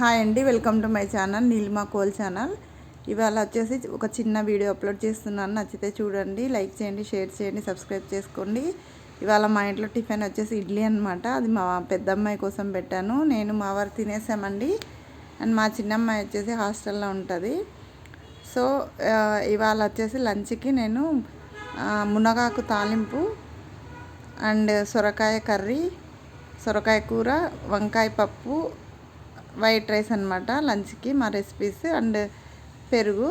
Hi అండి welcome to my channel Neelima Kol channel. ఇవాళ వచ్చేసి ఒక చిన్న వీడియో అప్లోడ్ చేస్తున్నాను. నచ్చితే చూడండి లైక్ చేయండి షేర్ చేయండి సబ్స్క్రైబ్ చేసుకోండి. ఇవాళ మా ఇంట్లో టిఫిన్ వచ్చేసి ఇడ్లీ అనమాట అది మా పెద్దమ్మాయి కోసం పెట్టాను. నేను మా వారు తినేసామండి. అండ్ మా చిన్నమ్మాయి వచ్చేసి హాస్టల్లో ఉంటుంది. సో ఇవాళ వచ్చేసి లంచ్కి నేను మునగాకు తాలింపు అండ్ సొరకాయ కర్రీ సొరకాయ కూర వంకాయ పప్పు వైట్ రైస్ అనమాట లంచ్కి మా రెసిపీస్ అండ్ పెరుగు.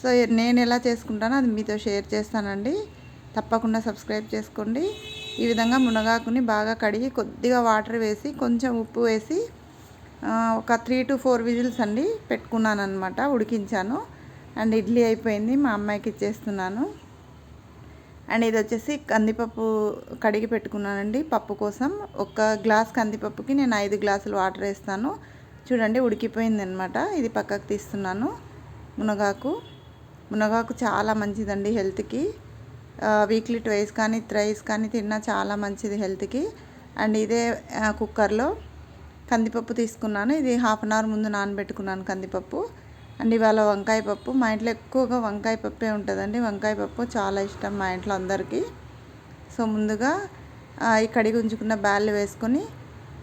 సో నేను ఎలా చేసుకుంటానో అది మీతో షేర్ చేస్తానండి. తప్పకుండా సబ్స్క్రైబ్ చేసుకోండి. ఈ విధంగా మునగాకుని బాగా కడిగి కొద్దిగా వాటర్ వేసి కొంచెం ఉప్పు వేసి ఒక త్రీ టు ఫోర్ విజిల్స్ అండి పెట్టుకున్నాను అనమాట ఉడికించాను. అండ్ ఇడ్లీ అయిపోయింది మా అమ్మాయికి ఇచ్చేస్తున్నాను. అండ్ ఇది వచ్చేసి కందిపప్పు కడిగి పెట్టుకున్నానండి పప్పు కోసం. ఒక గ్లాస్ కందిపప్పుకి నేను ఐదు గ్లాసులు వాటర్ వేస్తాను. చూడండి ఉడికిపోయింది అనమాట ఇది పక్కకు తీస్తున్నాను. మునగాకు. మునగాకు చాలా మంచిదండి హెల్త్కి. వీక్లీ ట్వైస్ కానీ త్రైస్ కానీ తిన్నా చాలా మంచిది హెల్త్కి. అండ్ ఇదే కుక్కర్లో కందిపప్పు తీసుకున్నాను. ఇది హాఫ్ అన్ అవర్ ముందు నానబెట్టుకున్నాను కందిపప్పు. అండ్ ఇవాళ వంకాయ పప్పు. మా ఇంట్లో ఎక్కువగా వంకాయ పప్పే ఉంటుందండి. వంకాయ పప్పు చాలా ఇష్టం మా ఇంట్లో అందరికీ. సో ముందుగా ఈ కడిగి ఉంచుకున్న బ్యాళ్ళు వేసుకొని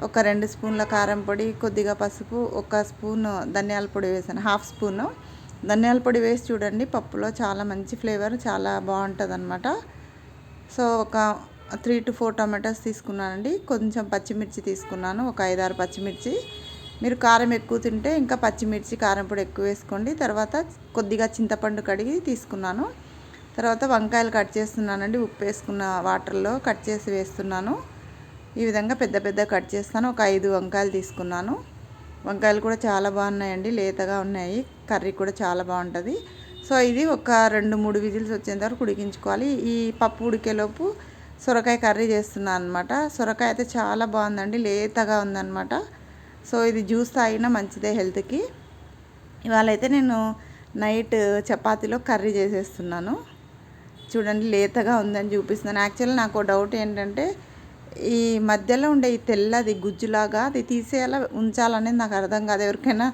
ఒక రెండు స్పూన్ల కారం పొడి కొద్దిగా పసుపు ఒక స్పూన్ ధనియాల పొడి వేసాను. Half spoon. ధనియాల పొడి వేసి చూడండి పప్పులో చాలా మంచి ఫ్లేవర్ చాలా బాగుంటుంది అనమాట సో ఒక త్రీ టు ఫోర్ టమాటోస్ తీసుకున్నానండి. కొంచెం పచ్చిమిర్చి తీసుకున్నాను ఒక ఐదారు పచ్చిమిర్చి. మీరు కారం ఎక్కువ తింటే ఇంకా పచ్చిమిర్చి కారం పొడి ఎక్కువ వేసుకోండి. తర్వాత కొద్దిగా చింతపండు కడిగి తీసుకున్నాను. తర్వాత వంకాయలు కట్ చేస్తున్నానండి ఉప్పు వేసుకున్న వాటర్లో కట్ చేసి వేస్తున్నాను. ఈ విధంగా పెద్ద పెద్ద కట్ చేస్తాను. ఒక ఐదు వంకాయలు తీసుకున్నాను. వంకాయలు కూడా చాలా బాగున్నాయండి. లేతగా ఉన్నాయి. కర్రీ కూడా చాలా బాగుంటుంది. సో ఇది ఒక రెండు మూడు విజిల్స్ వచ్చేంత వరకు ఉడికించుకోవాలి. ఈ పప్పు ఉడికేలోపు సొరకాయ కర్రీ చేస్తున్నాను అనమాట సొరకాయ అయితే చాలా బాగుందండి. లేతగా ఉందన్నమాట. సో ఇది జ్యూస్ తాగినా మంచిదే హెల్త్కి. ఇవాళ అయితే నేను నైట్ చపాతీలో కర్రీ చేసేస్తున్నాను. చూడండి లేతగా ఉందని చూపిస్తున్నాను. యాక్చువల్లీ నాకు డౌట్ ఏంటంటే ఈ మధ్యలో ఉండే ఈ తెల్లది గుజ్జులాగా అది తీసేయాలా ఉంచాలనేది నాకు అర్థం కాదు. ఎవరికైనా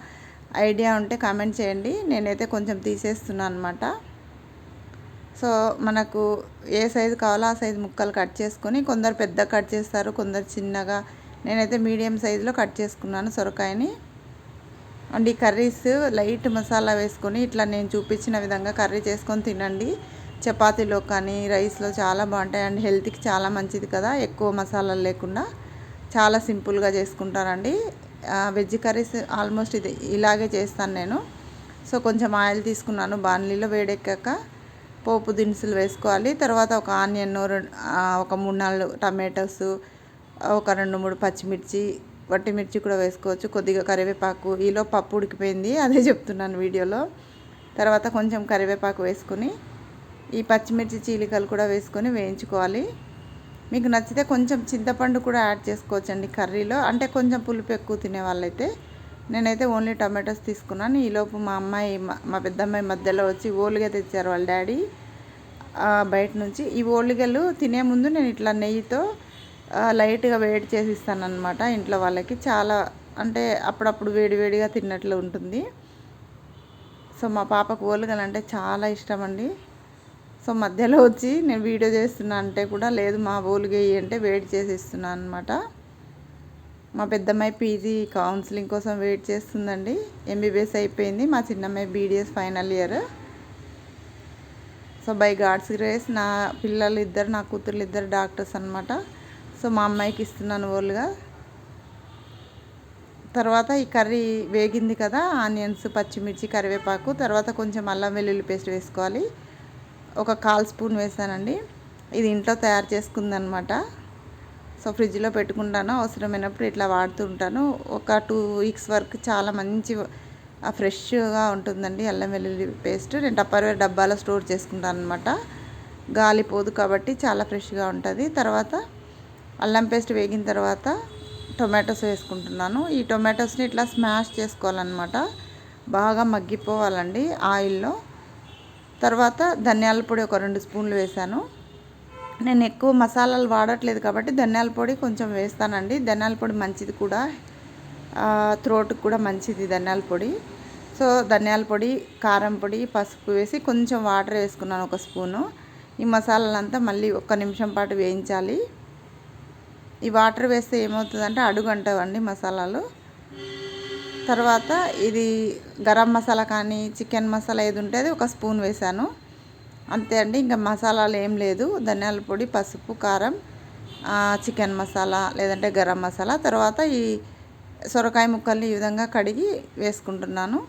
ఐడియా ఉంటే కామెంట్ చేయండి. నేనైతే కొంచెం తీసేస్తున్నాను అనమాట సో మనకు ఏ సైజు కావాలో ఆ సైజు ముక్కలు కట్ చేసుకొని కొందరు పెద్ద కట్ చేస్తారు కొందరు చిన్నగా. నేనైతే మీడియం సైజులో కట్ చేసుకున్నాను సొరకాయని. అండ్ ఈ కర్రీస్ లైట్ మసాలా వేసుకొని ఇట్లా నేను చూపించిన విధంగా కర్రీ చేసుకొని తినండి. చపాతీలో కానీ రైస్లో చాలా బాగుంటాయి. అండ్ హెల్త్కి చాలా మంచిది కదా. ఎక్కువ మసాలాలు లేకుండా చాలా సింపుల్గా చేసుకుంటానండి వెజ్ కర్రీస్ ఆల్మోస్ట్ ఇది ఇలాగే చేస్తాను నేను. సో కొంచెం ఆయిల్ తీసుకున్నాను. బాణలీలో వేడెక్కాక పోపు దినుసులు వేసుకోవాలి. తర్వాత ఒక ఆనియన్ ఒక మూడు నాలుగు టమాటోస్ ఒక రెండు మూడు పచ్చిమిర్చి వట్టి మిర్చి కూడా వేసుకోవచ్చు. కొద్దిగా కరివేపాకు. ఈలో పప్పు ఉడికిపోయింది. అదే చెప్తున్నాను వీడియోలో. తర్వాత కొంచెం కరివేపాకు వేసుకుని ఈ పచ్చిమిర్చి చీలికలు కూడా వేసుకొని వేయించుకోవాలి. మీకు నచ్చితే కొంచెం చింతపండు కూడా యాడ్ చేసుకోవచ్చండి కర్రీలో. అంటే కొంచెం పులుపు ఎక్కువ తినే వాళ్ళైతే నేనైతే ఓన్లీ టమాటోస్ తీసుకున్నాను. ఈలోపు మా అమ్మాయి మా పెద్దమ్మాయి మధ్యలో వచ్చి ఓలిగా తెచ్చారు వాళ్ళ డాడీ. బయట నుంచి ఈ ఓలిగలు తినే ముందు నేను ఇట్లా నెయ్యితో లైట్గా వేడి చేసి ఇస్తాను అనమాట ఇంట్లో వాళ్ళకి. చాలా అంటే అప్పుడప్పుడు వేడివేడిగా తిన్నట్లు ఉంటుంది. సో మా పాపకు ఓలుగలు అంటే చాలా ఇష్టం అండి సో మధ్యలో వచ్చి నేను వీడియో చేస్తున్నా అంటే కూడా లేదు మా ఊలుగా అంటే వెయిట్ చేసి ఇస్తున్నాను అనమాట మా పెద్దమ్మాయి పీజీ కౌన్సిలింగ్ కోసం వెయిట్ చేస్తుందండి. ఎంబీబీఎస్ అయిపోయింది మా చిన్నమ్మాయి BDS final year so by God's grace నా పిల్లలు ఇద్దరు నా కూతుర్లు ఇద్దరు డాక్టర్స్ అనమాట సో మా అమ్మాయికి ఇస్తున్నాను ఓలుగా. తర్వాత ఈ కర్రీ వేగింది కదా ఆనియన్స్ పచ్చిమిర్చి కరివేపాకు తర్వాత కొంచెం అల్లం వెల్లుల్లి పేస్ట్ వేసుకోవాలి. ఒక కాల్ స్పూన్ వేసానండి. ఇది ఇంట్లో తయారు చేసుకుందనమాట. సో ఫ్రిడ్జ్లో పెట్టుకుంటాను. అవసరమైనప్పుడు ఇట్లా వాడుతూ ఉంటాను. ఒక టూ వీక్స్ వరకు చాలా మంచి ఫ్రెష్గా ఉంటుందండి అల్లం వెల్లుల్లి పేస్ట్. నేను టప్పర్వేర్ డబ్బాలో స్టోర్ చేసుకుంటాను అనమాట గాలి పోదు కాబట్టి చాలా ఫ్రెష్గా ఉంటుంది. తర్వాత అల్లం పేస్ట్ వేగిన తర్వాత టొమాటోస్ వేసుకుంటున్నాను. ఈ టొమాటోస్ని ఇట్లా స్మాష్ చేసుకోవాలన్నమాట బాగా మగ్గిపోవాలండి ఆయిల్లో. తర్వాత ధనియాల పొడి ఒక రెండు స్పూన్లు వేసాను నేను ఎక్కువ మసాలాలు వాడట్లేదు కాబట్టి ధనియాల పొడి కొంచెం వేస్తానండి. ధనియాల పొడి మంచిది కూడా. త్రోట్కి కూడా మంచిది ధనియాల పొడి. సో ధనియాల పొడి కారం పొడి పసుపు వేసి కొంచెం వాటర్ వేసుకున్నాను ఒక స్పూను. ఈ మసాలాలంతా మళ్ళీ ఒక్క నిమిషం పాటు వేయించాలి. ఈ వాటర్ వేస్తే ఏమవుతుందంటే అడుగు అంటావండి మసాలాలు. తర్వాత ఇది గరం మసాలా కానీ చికెన్ మసాలా ఏది ఉంటే అది ఒక స్పూన్ వేసాను అంతే అండి ఇంకా మసాలాలు ఏం లేదు. ధనియాల పొడి పసుపు కారం చికెన్ మసాలా లేదంటే గరం మసాలా. తర్వాత ఈ సొరకాయ ముక్కల్ని ఈ విధంగా కడిగి వేసుకుంటున్నాను.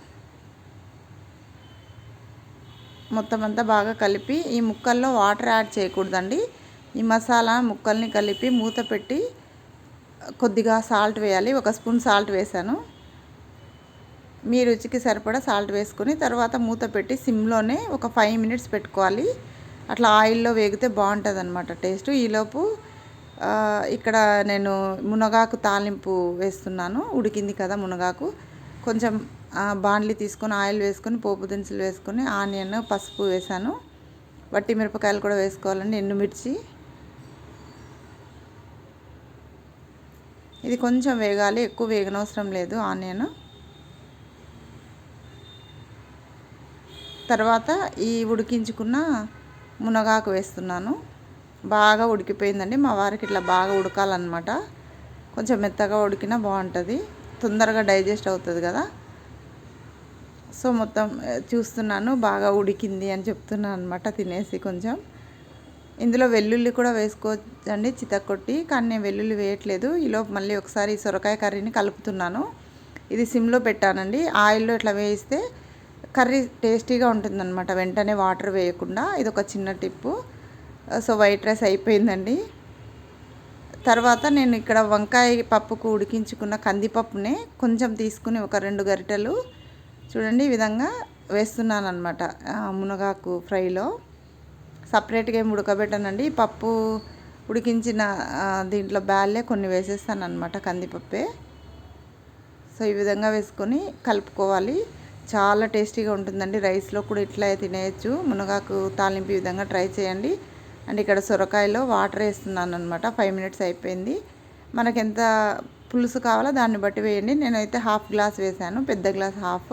మొత్తం అంతా బాగా కలిపి ఈ ముక్కల్లో వాటర్ యాడ్ చేయకూడదండి. ఈ మసాలా ముక్కల్ని కలిపి మూత పెట్టి కొద్దిగా సాల్ట్ వేయాలి. ఒక స్పూన్ సాల్ట్ వేసాను మీ రుచికి సరిపడా సాల్ట్ వేసుకొని తర్వాత మూత పెట్టి సిమ్లోనే ఒక ఫైవ్ మినిట్స్ పెట్టుకోవాలి. అట్లా ఆయిల్లో వేగితే బాగుంటుంది అనమాట టేస్ట్. ఈలోపు ఇక్కడ నేను మునగాకు తాలింపు వేస్తున్నాను. ఉడికింది కదా మునగాకు. కొంచెం బాండ్లీ తీసుకొని ఆయిల్ వేసుకొని పోపు దినుసులు వేసుకొని ఆనియన్ పసుపు వేసాను. వట్టి మిరపకాయలు కూడా వేసుకోవాలండి ఎండుమిర్చి. ఇది కొంచెం వేగాలి ఎక్కువ వేగనవసరం లేదు ఆనియన్. తర్వాత ఈ ఉడికించుకున్న మునగాకు వేస్తున్నాను. బాగా ఉడికిపోయిందండి. మా వారికి ఇట్లా బాగా ఉడకాలన్నమాట. కొంచెం మెత్తగా ఉడికినా బాగుంటుంది. తొందరగా డైజెస్ట్ అవుతుంది కదా. సో మొత్తం చూస్తున్నాను. బాగా ఉడికింది అని చెప్తున్నాను అనమాట తినేసి కొంచెం. ఇందులో వెల్లుల్లి కూడా వేసుకోవచ్చండి చితక్కొట్టి. కానీ నేను వెల్లుల్లి వేయట్లేదు. ఈలోపు మళ్ళీ ఒకసారి సొరకాయ కర్రీని కలుపుతున్నాను. ఇది సిమ్లో పెట్టానండి. ఆయిల్లో ఇట్లా వేయిస్తే కర్రీ టేస్టీగా ఉంటుందన్నమాట. వెంటనే వాటర్ వేయకుండా ఇది ఒక చిన్న టిప్పు. సో వైట్ రైస్ అయిపోయిందండి. తర్వాత నేను ఇక్కడ వంకాయ పప్పుకు ఉడికించుకున్న కందిపప్పునే కొంచెం తీసుకుని ఒక రెండు గరిటెలు చూడండి ఈ విధంగా వేస్తున్నాను అనమాట మునగాకు ఫ్రైలో. సపరేట్గా ఏమి ఉడకబెట్టానండి. పప్పు ఉడికించిన దీంట్లో బ్యాల్లే కొన్ని వేసేస్తాను అనమాట కందిపప్పే. సో ఈ విధంగా వేసుకొని కలుపుకోవాలి. చాలా టేస్టీగా ఉంటుందండి. రైస్లో కూడా ఇట్లా తినేయచ్చు. మునగాకు తాలింపు విధంగా ట్రై చేయండి. అండ్ ఇక్కడ సొరకాయలో వాటర్ వేస్తున్నాను అనమాట ఫైవ్ మినిట్స్ అయిపోయింది. మనకెంత ఎంత పులుసు కావాలో దాన్ని బట్టి వేయండి. నేనైతే హాఫ్ గ్లాస్ వేసాను. పెద్ద గ్లాస్ హాఫ్.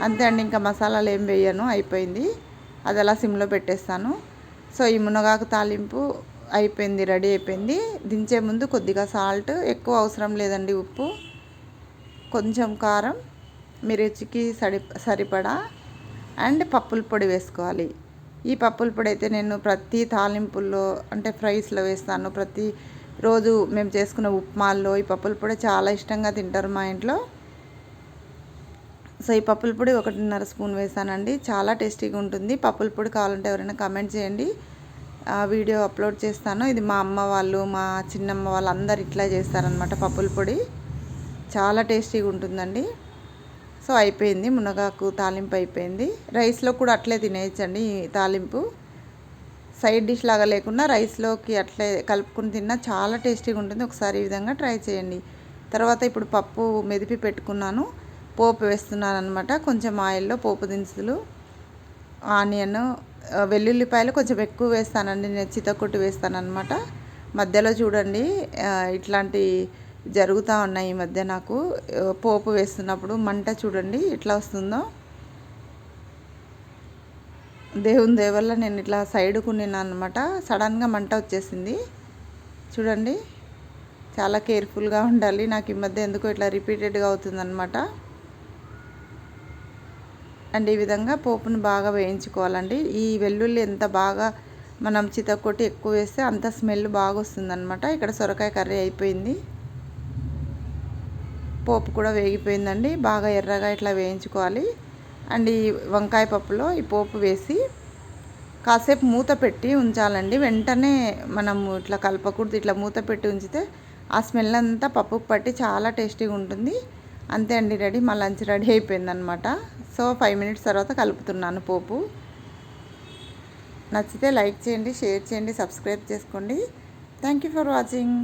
అంతే అండి ఇంకా మసాలాలు ఏం వేయను. అయిపోయింది. అది అలా సిమ్లో పెట్టేస్తాను. సో ఈ మునగాకు తాలింపు అయిపోయింది రెడీ అయిపోయింది. దించే ముందు కొద్దిగా సాల్ట్. ఎక్కువ అవసరం లేదండి ఉప్పు. కొంచెం కారం. మీ రుచికి సరి సరిపడా అండ్ పప్పుల పొడి వేసుకోవాలి. ఈ పప్పుల పొడి అయితే నేను ప్రతి తాలింపుల్లో అంటే ఫ్రైస్లో వేస్తాను. ప్రతి రోజు మేము చేసుకున్న ఉప్మాల్లో ఈ పప్పుల పొడి చాలా ఇష్టంగా తింటారు మా ఇంట్లో. సో ఈ పప్పుల పొడి ఒకటిన్నర స్పూన్ వేసానండి. చాలా టేస్టీగా ఉంటుంది. పప్పుల పొడి కావాలంటే ఎవరైనా కమెంట్ చేయండి. ఆ వీడియో అప్లోడ్ చేస్తాను. ఇది మా అమ్మ వాళ్ళు మా చిన్నమ్మ వాళ్ళు అందరు ఇట్లా చేస్తారనమాట పప్పుల పొడి. చాలా టేస్టీగా ఉంటుందండి. సో అయిపోయింది మునగాకు తాలింపు అయిపోయింది. రైస్లో కూడా అట్లే తినేయచ్చండి తాలింపు. సైడ్ డిష్ లాగా లేకుండా రైస్లోకి అట్లే కలుపుకుని తిన్నా చాలా టేస్టీగా ఉంటుంది. ఒకసారి ఈ విధంగా ట్రై చేయండి. తర్వాత ఇప్పుడు పప్పు మెదిపి పెట్టుకున్నాను. పోపు వేస్తున్నాను అనమాట కొంచెం ఆయిల్లో పోపు దినుసులు ఆనియన్ వెల్లుల్లిపాయలు కొంచెం ఎక్కువ వేస్తానండి. నేను చితకొట్టు వేస్తాను అనమాట మధ్యలో చూడండి ఇట్లాంటి జరుగుతూ ఉన్నాయి ఈ మధ్య నాకు. పోపు వేస్తున్నప్పుడు మంట చూడండి ఎట్లా వస్తుందో. దేవుని దేవల్ల నేను ఇట్లా సైడ్కు అనమాట సడన్గా మంట వచ్చేసింది. చూడండి. చాలా కేర్ఫుల్గా ఉండాలి. నాకు ఈ మధ్య ఎందుకో ఇట్లా రిపీటెడ్గా అవుతుందన్నమాట అండ్ ఈ విధంగా పోపును బాగా వేయించుకోవాలండి. ఈ వెల్లుల్లి ఎంత బాగా మనం చితకొట్టి ఎక్కువ వేస్తే అంత స్మెల్ బాగా వస్తుందన్నమాట ఇక్కడ సొరకాయ కర్రీ అయిపోయింది. పోపు కూడా వేగిపోయిందండి. బాగా ఎర్రగా ఇట్లా వేయించుకోవాలి. అండ్ ఈ వంకాయ పప్పులో ఈ పోపు వేసి కాసేపు మూత పెట్టి ఉంచాలండి. వెంటనే మనము ఇట్లా కలపకూడదు. ఇట్లా మూత పెట్టి ఉంచితే ఆ స్మెల్ అంతా పప్పుకు పట్టి చాలా టేస్టీగా ఉంటుంది. అంతే అండి రెడీ. మా లంచ్ రెడీ అయిపోయిందనమాట. సో ఫైవ్ మినిట్స్ తర్వాత కలుపుతున్నాను పోపు. నచ్చితే లైక్ చేయండి షేర్ చేయండి సబ్స్క్రైబ్ చేసుకోండి. Thank you for watching.